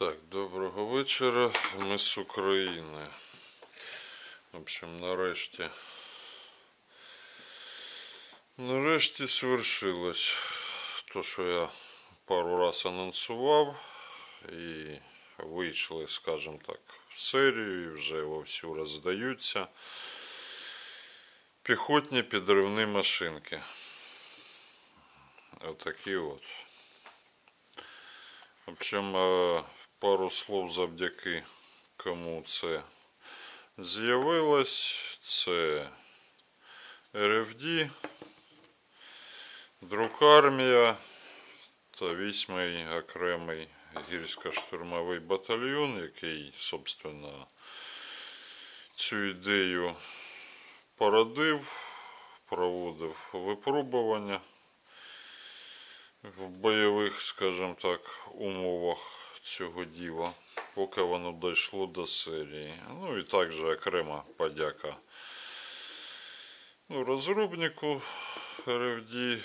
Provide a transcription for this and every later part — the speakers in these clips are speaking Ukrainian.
Так, доброго вечора. Ми з України. В общем, нарешті. Нарешті свершилось то, що я пару раз анонсував. І вийшли, скажімо так, в серію і вже вовсю роздаються. Піхотні підривні машинки. Отакі от. В общем, е, пару слов завдяки кому це з'явилось. Це РФД, Друкармія та вісьмий окремий гірсько-штурмовий батальйон, який, собственно, цю ідею породив, проводив випробування в бойових, скажімо так, умовах цього діла, поки воно дійшло до серії. Ну і також окрема подяка ну, розробнику РФД,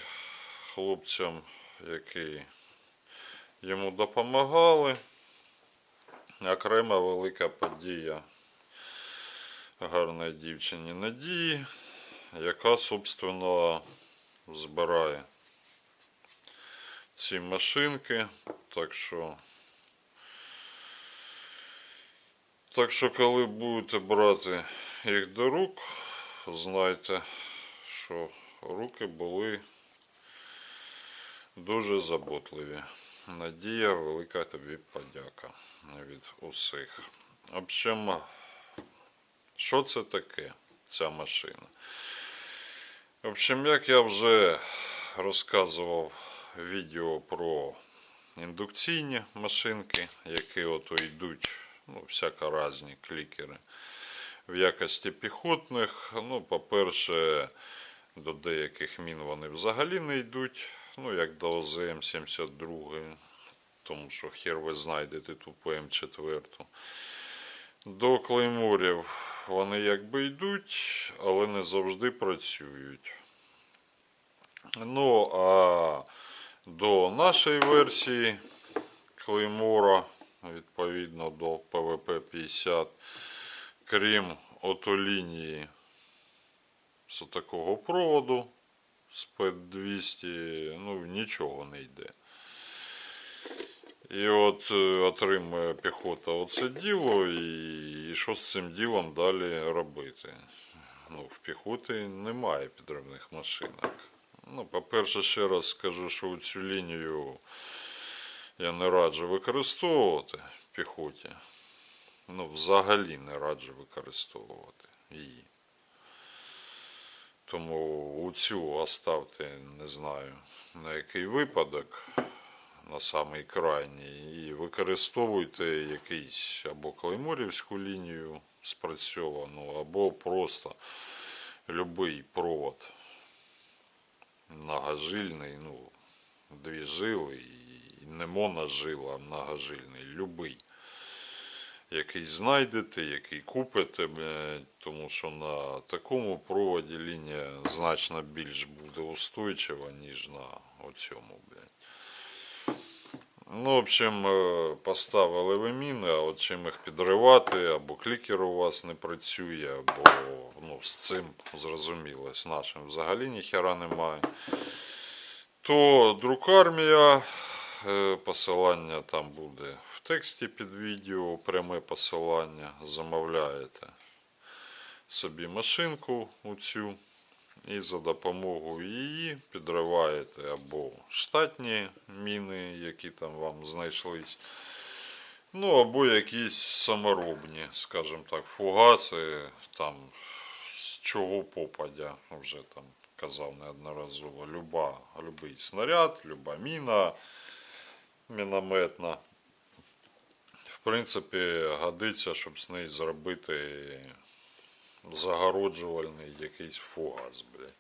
хлопцям, які йому допомагали. Окрема велика подія гарної дівчині Надії, яка, собственно, збирає ці машинки. Так що, так що, коли будете брати їх до рук, знайте, що руки були дуже заботливі. Надія, велика тобі подяка від усіх. Общем, що це таке, ця машина? В общем, як я вже розказував відео про індукційні машинки, які ото йдуть, ну, всяко різні клікери. В якості піхотних, ну, по-перше, до деяких мін вони взагалі не йдуть, ну, як до ОЗМ-72, тому що хер ви знайдете ту ПМ4. До клейморів вони якби йдуть, але не завжди працюють. Ну, а до нашої версії Клеймора, відповідно до ПВП-50, крім ото лінії з такого проводу з П200, ну, нічого не йде. І от е, отримує піхота оце діло, і, і що з цим ділом далі робити? Ну, в піхоти немає підривних машинок. Ну, по-перше, ще раз скажу, що цю лінію я не раджу використовувати піхоті. Ну, взагалі не раджу використовувати її. Тому оцю оставте, не знаю, на який випадок, на самий крайній, і використовуйте якийсь або клейморівську лінію спрацьовану, або просто будь-який провод многожильний, ну, дві жили, і не моножила, а многожильний, любий. Який знайдете, який купите, тому що на такому проводі лінія значно більш буде устойчива, ніж на оцьому. Ну, в общем, е, поставили ви міни, а от чим їх підривати, або клікер у вас не працює, або ну, з цим зрозуміло, з нашим взагалі ніхера немає. То друкармія, е, посилання там буде в тексті під відео, пряме посилання, замовляєте собі машинку оцю і за допомогою її підриваєте або штатні міни, які там вам знайшлись. Ну, або якісь саморобні, скажімо так, фугаси, там з чого попадя, вже там казав неодноразово, люба, любий снаряд, люба міна мінометна. В принципі, годиться, щоб з неї зробити загороджувальний якийсь фугас, блядь.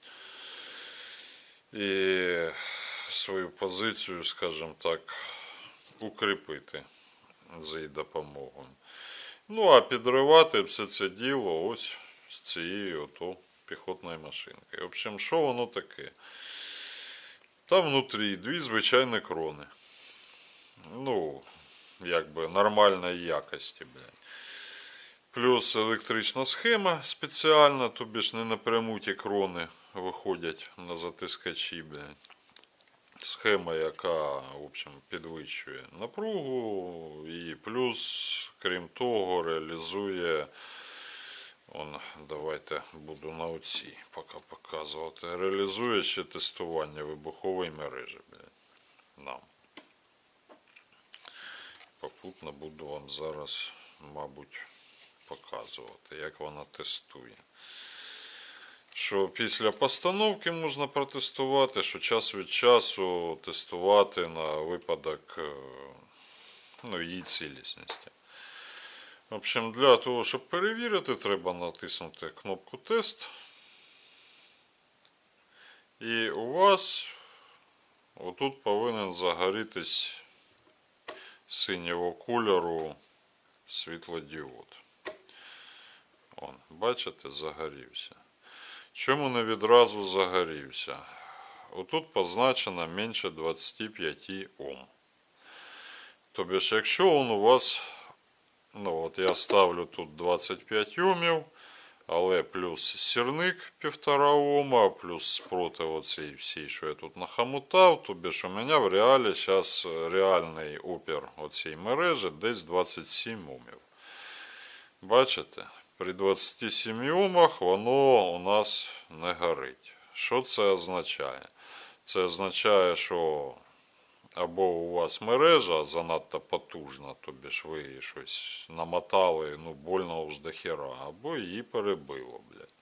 І свою позицію, скажімо так, укріпити за її допомогою. Ну, а підривати все це діло ось з цієї ото піхотної машинки. В общем, що воно таке? Там внутрі дві звичайні крони. Ну, якби нормальної якості, блядь. Плюс електрична схема спеціальна, тобі ж не напряму ті крони виходять на затискачі, блядь. Схема, яка, в общем, підвищує напругу і плюс, крім того, реалізує. Он, давайте буду на оцій поки показувати. Реалізує ще тестування вибухової мережі, блядь. Нам. Попутно буду вам зараз, мабуть, показувати, як вона тестує. Що після постановки можна протестувати, що час від часу тестувати на випадок е, ну, її цілісності. В общем, для того, щоб перевірити, треба натиснути кнопку тест. І у вас отут повинен загорітись синього кольору світлодіод. Он, бачите, загорівся. Чому не відразу загорівся? Отут позначено менше 25 Ом. Тобто, якщо він у вас, ну от я ставлю тут 25 Омів, але плюс сірник 1,5 Ома, плюс спротив оцей всій, що я тут нахамутав, тобі ж у мене в реалі зараз реальний опір оцій мережі десь 27 Омів. Бачите? При 27 Омах воно у нас не горить. Що це означає? Це означає, що або у вас мережа занадто потужна, тобі ж ви її щось намотали, ну, больно уж до хера, або її перебило, блядь.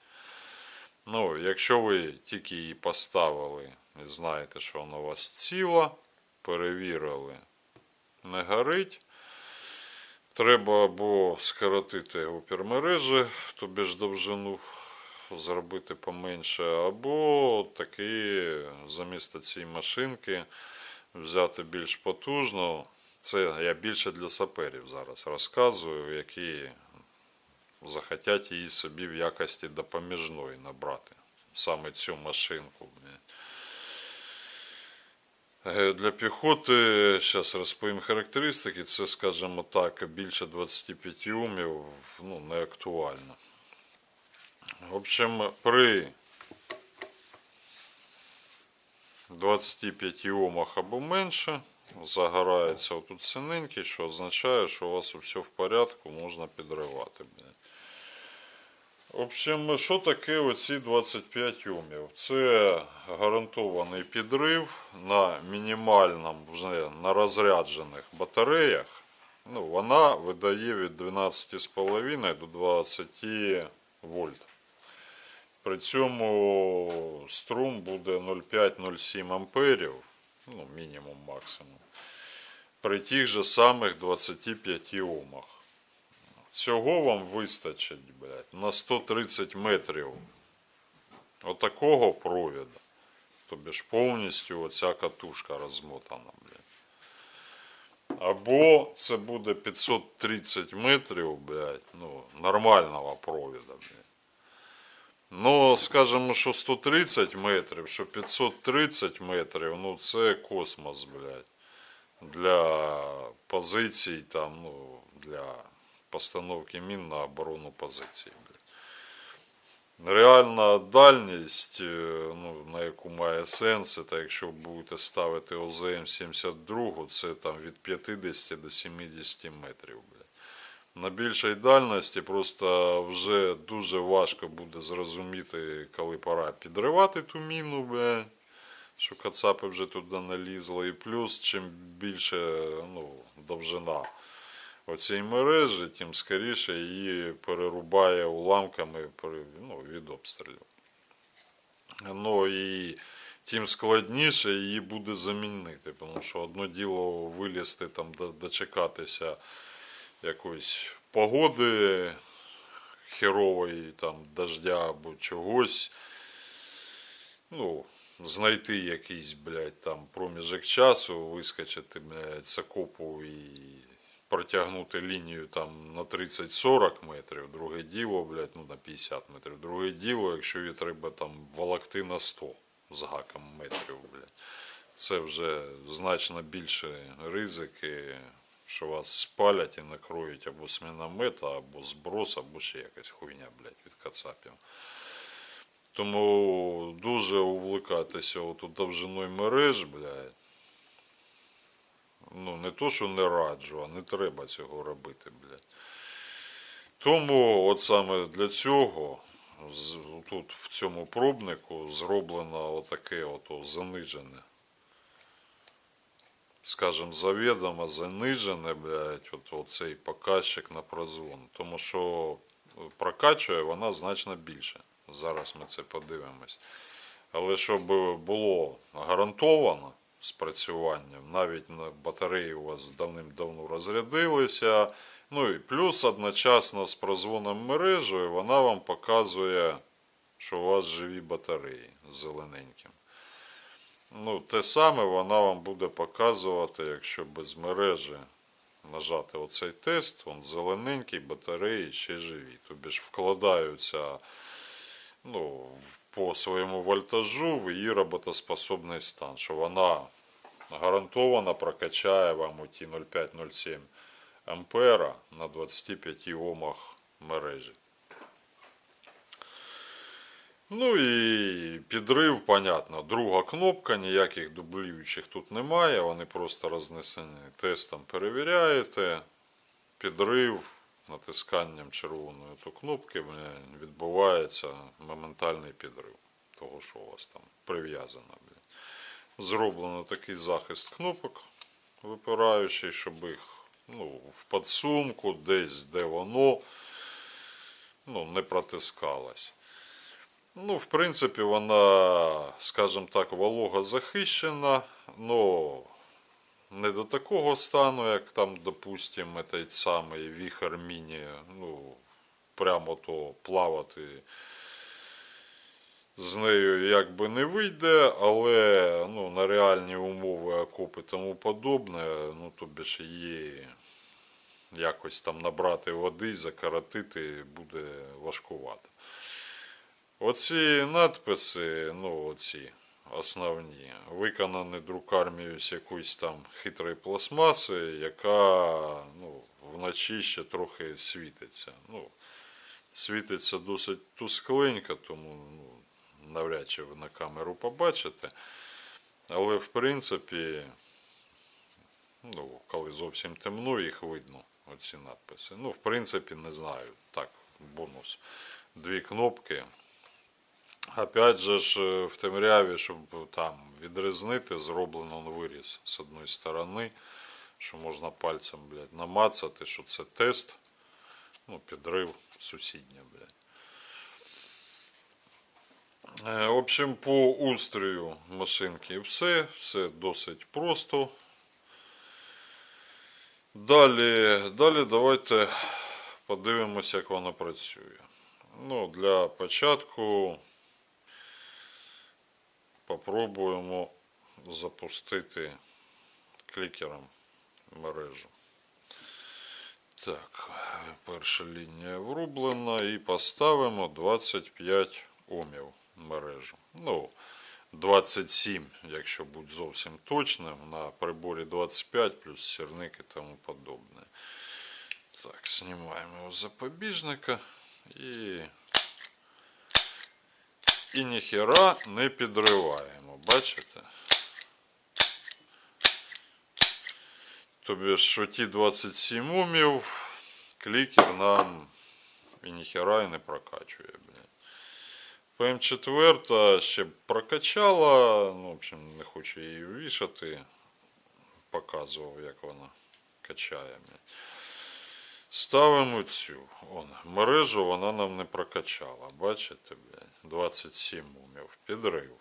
Ну, якщо ви тільки її поставили і знаєте, що вона у вас ціла, перевірили, не горить. Треба або скоротити опір мережі, тобі ж довжину зробити поменше, або таки замість цієї машинки взяти більш потужну. Це я більше для саперів зараз розказую, які захотять її собі в якості допоміжної набрати. Саме цю машинку. Е, Для піхоти, зараз розповім характеристики, це, скажімо так, більше 25 умів, ну, не актуально. В общем, при 25 омах або менше загорається отут синенький, що означає, що у вас все в порядку, можна підривати. В общем, що таке оці 25 умів? Це гарантований підрив на мінімальному, вже на розряджених батареях. Ну, вона видає від 12,5 до 20 вольт. При цьому струм буде 0,5-0,7 амперів, ну, мінімум максимум. При тих же самих 25 омах. Цього вам вистачить, блядь, на 130 метрів отакого провіда. Тобі ж повністю оця катушка розмотана, блядь. Або це буде 530 метрів, блядь, ну, нормального провіда, блядь. Ну, скажімо, що 130 метрів, що 530 метрів, ну це космос, блядь. Для позицій там, ну, для постановки мін на оборону позицій. Блядь. Реальна дальність, е, ну, на яку має сенс, це якщо будете ставити ОЗМ-72, це там від 50 до 70 метрів. Блядь. На більшій дальності просто вже дуже важко буде зрозуміти, коли пора підривати ту міну, що кацапи вже туди налізли. І плюс, чим більше ну, довжина оцієї мережі, тим скоріше її перерубає уламками ну, від обстрілів. Ну і тим складніше її буде замінити, тому що одно діло вилізти там, до- дочекатися якоїсь погоди херової, там, дождя або чогось. Ну, знайти якийсь, блядь, там проміжок часу, вискочити, блядь, з окопу і протягнути лінію там на 30-40 метрів, друге діло, блядь, ну на 50 метрів. Друге діло, якщо її треба там волокти на 100 з гаком метрів, блядь. Це вже значно більше ризики, що вас спалять і накроють або з міномета, або зброс, або ще якась хуйня, блядь, від кацапів. Тому дуже увлекатися оту довжиною мереж, блядь. Ну, не то, що не раджу, а не треба цього робити, блядь. Тому от саме для цього тут в цьому пробнику зроблено отаке ото занижене. Скажем, завідомо занижене, блядь, от, оцей показчик на прозвон. Тому що прокачує вона значно більше. Зараз ми це подивимось. Але щоб було гарантовано спрацюванням, навіть на батареї у вас давним-давно розрядилися. Ну і плюс одночасно з прозвоном мережею вона вам показує, що у вас живі батареї з зелененьким. Ну, те саме вона вам буде показувати, якщо без мережі нажати оцей тест, он зелененький, батареї ще живі. Тобі ж вкладаються ну, по своєму вольтажу в її роботоспособний стан, що вона гарантовано прокачає вам у ті 0,5-0,7 ампера на 25 омах мережі. Ну і підрив, понятно. Друга кнопка, ніяких дублюючих тут немає, вони просто рознесені. Тестом перевіряєте. Підрив натисканням червоної ту кнопки відбувається моментальний підрив того, що у вас там прив'язано. Зроблено такий захист кнопок випираючий, щоб їх ну, в подсумку, десь де воно ну, не протискалось. Ну, в принципі, вона, скажімо так, волого захищена, но не до такого стану, як там, допустимо, той самий віхер міні, ну, прямо то плавати з нею якби не вийде, але ну, на реальні умови окопи тому подобне, ну, тобі ж її якось там набрати води, закоротити буде важкувато. Оці надписи, ну оці основні, виконані друкармією з якоїсь там хитрої пластмаси, яка ну, вночі ще трохи світиться. Ну, світиться досить тускленько, тому ну, навряд чи ви на камеру побачите. Але в принципі, ну, коли зовсім темно, їх видно, оці надписи. Ну, в принципі, не знаю. Так, бонус. Дві кнопки. Опять же ж е, в темряві, щоб там відрізнити, зроблено виріз з одної сторони, що можна пальцем, блядь, намацати, що це тест. Ну, підрив сусідня, блядь. Е, В общем, по устрою машинки все, все досить просто. Далі, далі давайте подивимося, як вона працює. Ну, для початку попробуємо запустити клікером мережу. Так, перша лінія врублена і поставимо 25 омів мережу. Ну, 27, якщо бути зовсім точним, на приборі 25 плюс сірник і тому подобне. Так, знімаємо його запобіжника і і ніхера не підриваємо, бачите? Тобі ж ті 27 умів, клікер нам і ніхера і не прокачує, блядь. ПМ4 ще прокачала, ну, в общем, не хочу її вішати. Показував, як вона качає. Ставимо цю. Он, мережу вона нам не прокачала. Бачите, блядь? 27 умів. Підрив.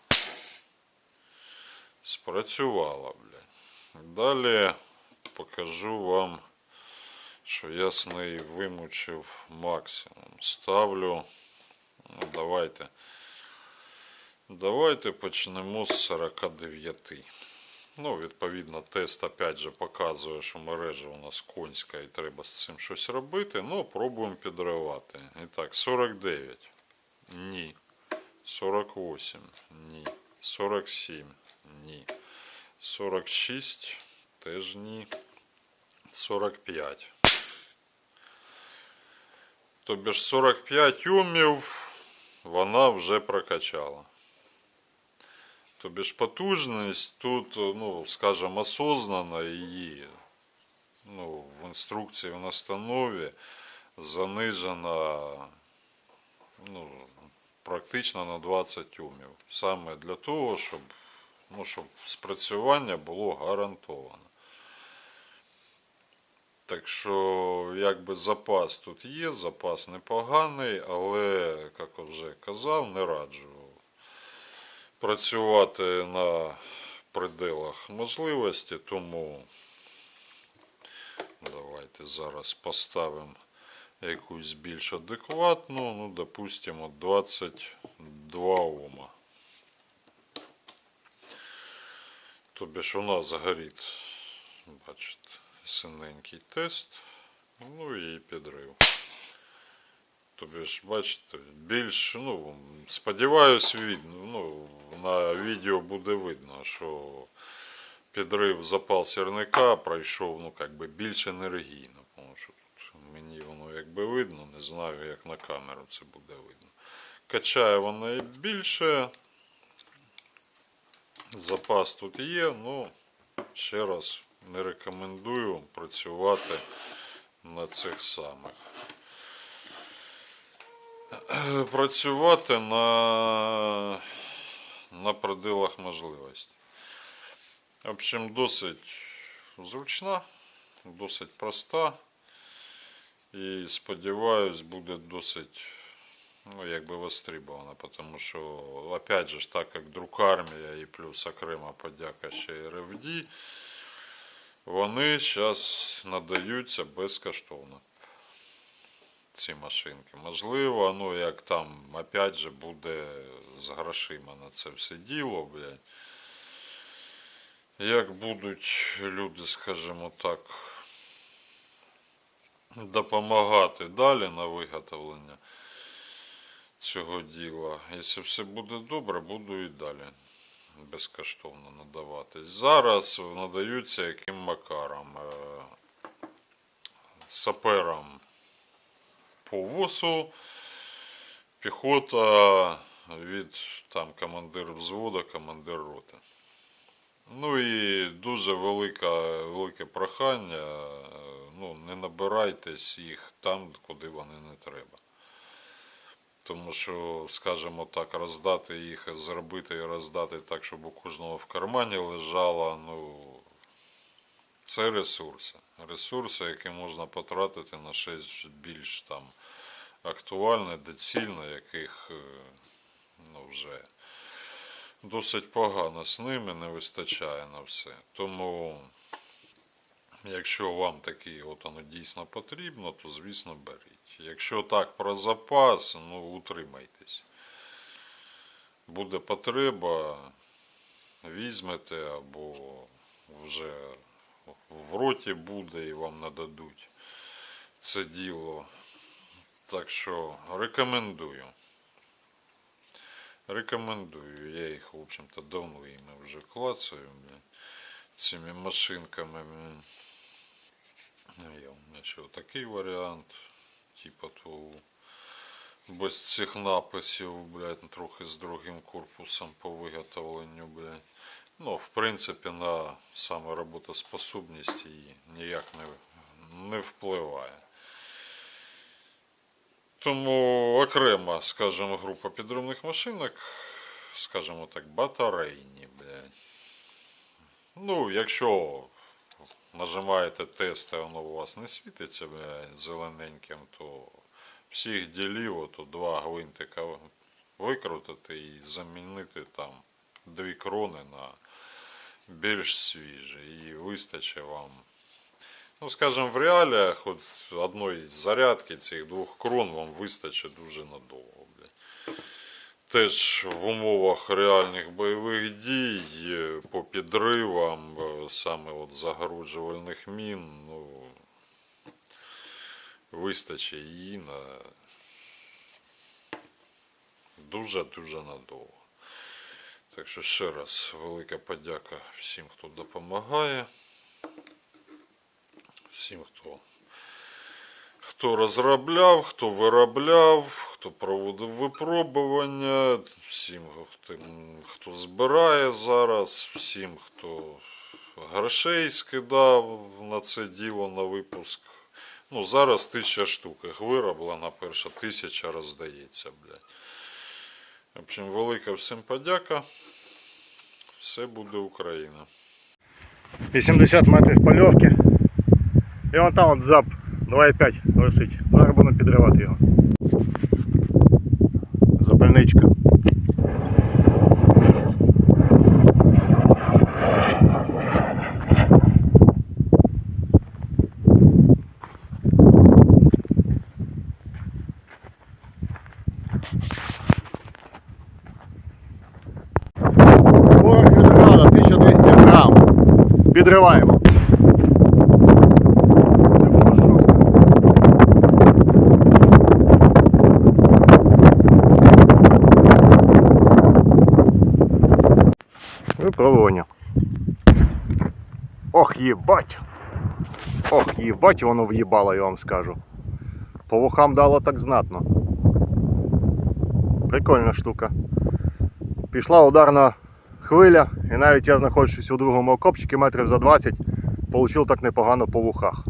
Спрацювала, блядь. Далі покажу вам, що я з неї вимучив максимум. Ставлю. Ну, давайте. Давайте почнемо з 49. Ну, відповідно, тест опять же показує, що мережа у нас конська і треба з цим щось робити. Ну, пробуємо підривати. І так, 49. Ні. 48. Ні. 47. Ні. 46. Теж ні. 45. Тобі ж 45 умів вона вже прокачала. Тобі ж потужність тут, ну, скажімо, осознанно її ну, в інструкції в настанові занижена ну, практично на 20 умів. Саме для того, щоб, ну, щоб спрацювання було гарантовано. Так що, якби запас тут є, запас непоганий, але, як вже казав, не раджу працювати на пределах можливості, тому давайте зараз поставимо якусь більш адекватну, ну, допустимо, 22 Ома. Тобі ж у нас горить, бачите, синенький тест, ну і підрив. Тобі ж, бачите, більш, ну, сподіваюсь, видно, ну, на відео буде видно, що підрив запал сірника пройшов, ну, би більш енергійно. Тому що тут мені воно якби видно, не знаю, як на камеру це буде видно. Качає воно і більше. Запас тут є, ну, ще раз не рекомендую працювати на цих самих. Працювати на, на пределах можливості. В общем, досить зручна, досить проста. І сподіваюсь, буде досить ну, якби востребована, тому що, опять же, так як друкармія і плюс окрема подяка ще РФД, вони зараз надаються безкоштовно. Ці машинки. Можливо, ну як там, опять же, буде з грошима на це все діло, блядь. Як будуть люди, скажімо так, допомагати далі на виготовлення цього діла. Якщо все буде добре, буду і далі безкоштовно надавати. Зараз надаються яким макаром? Е, Саперам по ВОСу, піхота від там командир взводу, командир роти. Ну і дуже велика, велике прохання. е, Ну, не набирайтесь їх там, куди вони не треба. Тому що, скажімо так, роздати їх, зробити і роздати так, щоб у кожного в кармані лежало, ну, це ресурси. Ресурси, які можна потратити на щось більш там актуальне, доцільне, яких е, ну, вже досить погано з ними не вистачає на все. Тому, якщо вам такі от воно дійсно потрібно, то звісно беріть. Якщо так про запас, ну утримайтесь. Буде потреба, візьмете або вже в роті буде і вам нададуть це діло. Так що рекомендую. Рекомендую. Я їх, в общем-то, давно ими вже клацаю. блін, Цими машинками. блін. Ну, Є у мене ще такий варіант. Типа того. Без цих написів, блядь, трохи з другим корпусом по виготовленню, блядь. Ну, в принципі, на саме роботоспособність її ніяк не, не впливає. Тому окрема, скажімо, група підробних машинок, скажімо так, батарейні, блядь. Ну, якщо нажимаєте тест, а воно у вас не світиться, блядь, зелененьким, то всіх ділів, ото два гвинтика викрутити і замінити там дві крони на більш свіжі. І вистачить вам. Ну, скажімо, в реаліях от одної зарядки цих двох крон вам вистачить дуже надовго. Теж в умовах реальних бойових дій по підривам, е, саме от загороджувальних мін, ну, вистачить її на дуже-дуже надовго. Так що ще раз велика подяка всім, хто допомагає. Всім, хто, хто розробляв, хто виробляв, хто проводив випробування, всім, хто, хто збирає зараз, всім, хто грошей скидав на це діло на випуск. Ну, зараз тисяча штук їх вироблена, перша тисяча роздається, блядь. В общем, велика всім подяка. Все буде Україна. 80 метрів польовки. І вон там от зап 2,5 висить. Зараз будемо підривати його. Запальничка. Порох винограда 1200 грам. Підриваємо. Ох, їбать! Ох, їбать воно в'їбало, я вам скажу. По вухам дало так знатно. Прикольна штука. Пішла ударна хвиля, і навіть я знаходжусь у другому окопчику метрів за 20, получив так непогано по вухах.